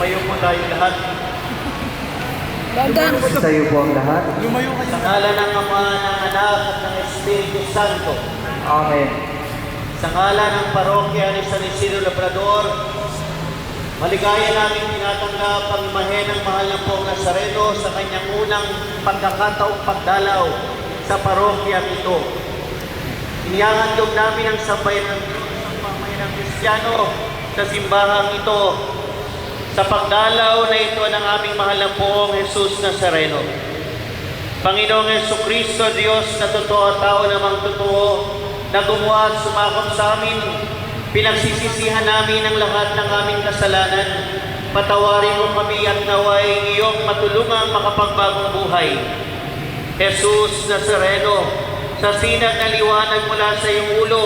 tayo lahat. Dandan. Sa iyo po ang lahat. Sa ngala ng Ama, ng Anak at ng Espiritu Santo. Amen. Sa ngala ng parokya ni San Isidro Labrador, maligaya namin tinatanggap ang imahe ng mahal ng Pong Nazareno sa kanyang unang pagkakataong pagdalaw sa parokya ito. Inihahandog namin ang sabay ng Diyos ng pamayanang Kristiyano sa simbahang ito sa pagdalaw na ito ng aming mahal na Poong Jesus Nazareno. Panginoong Yesu Kristo, Diyos na totoo at tao namang totoo, na gumawa at sumakop sa amin, pinagsisisihan namin ang lahat ng aming kasalanan. Patawarin mo kami at naway iyong matulungang makapagbagong buhay. Jesus Nazareno, sa sinag na liwanag mula sa iyong ulo,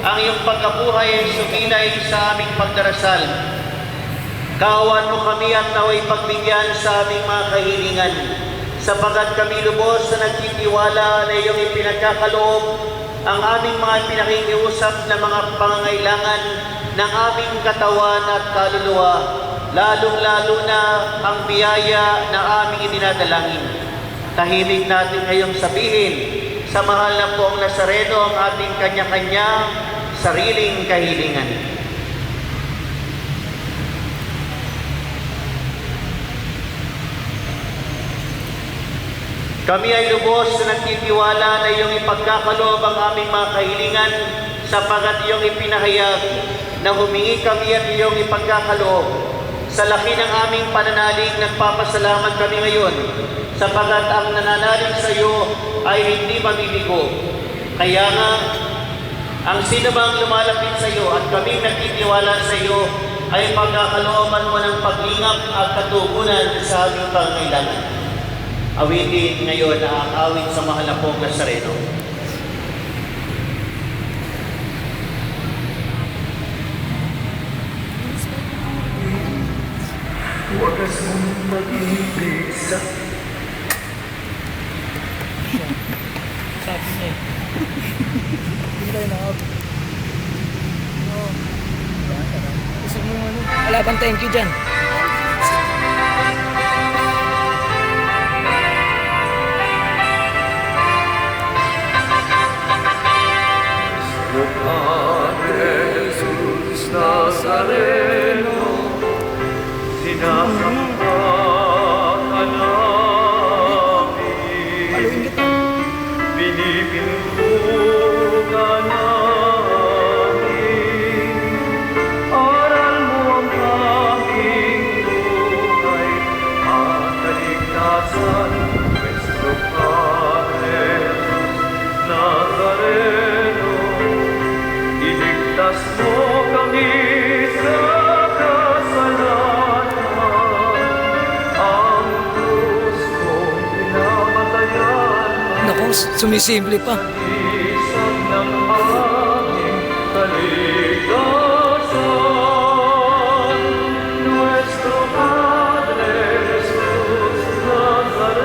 ang iyong pagkabuhay ay suminay sa aming pagdarasal. Kawan mo kami at naway pagbigyan sa aming mga kahilingan, sapagat kami lubos na nagtitiwala na iyong ipinagkakaloob ang aming mga pinakikiusap na mga pangangailangan ng aming katawan at kaluluwa, lalong-lalo na ang biyaya na aming idinadalangin. Tahimik natin ngayong sabihin sa mahal na poong Nazareno ang ating kanya-kanya sariling kahilingan. Kami ay lubos na nagtitiwala na iyong ipagkakaloob ang aming mga kahilingan sapagat iyong ipinahayag na humingi kami at iyong ipagkakaloob. Sa laki ng aming pananalig, nagpapasalamat kami ngayon sapagat ang nananalig sa iyo ay hindi mabibigo. Kaya nga, ang sino bang lumalapit sa iyo at kami nagtitiwala sa iyo ay pagkakalooban mo ng paglingap at katugunan sa aming pangailangan. Awitin ngayon na ang awit sa mahal na pong Nazareno. Wagas mong mag-ibig sa Sabi niya eh. Hindi tayo nakap. Oo. Gusto mo ano? Wala thank you dyan? Nazareno, sinasamba sumisimple pa.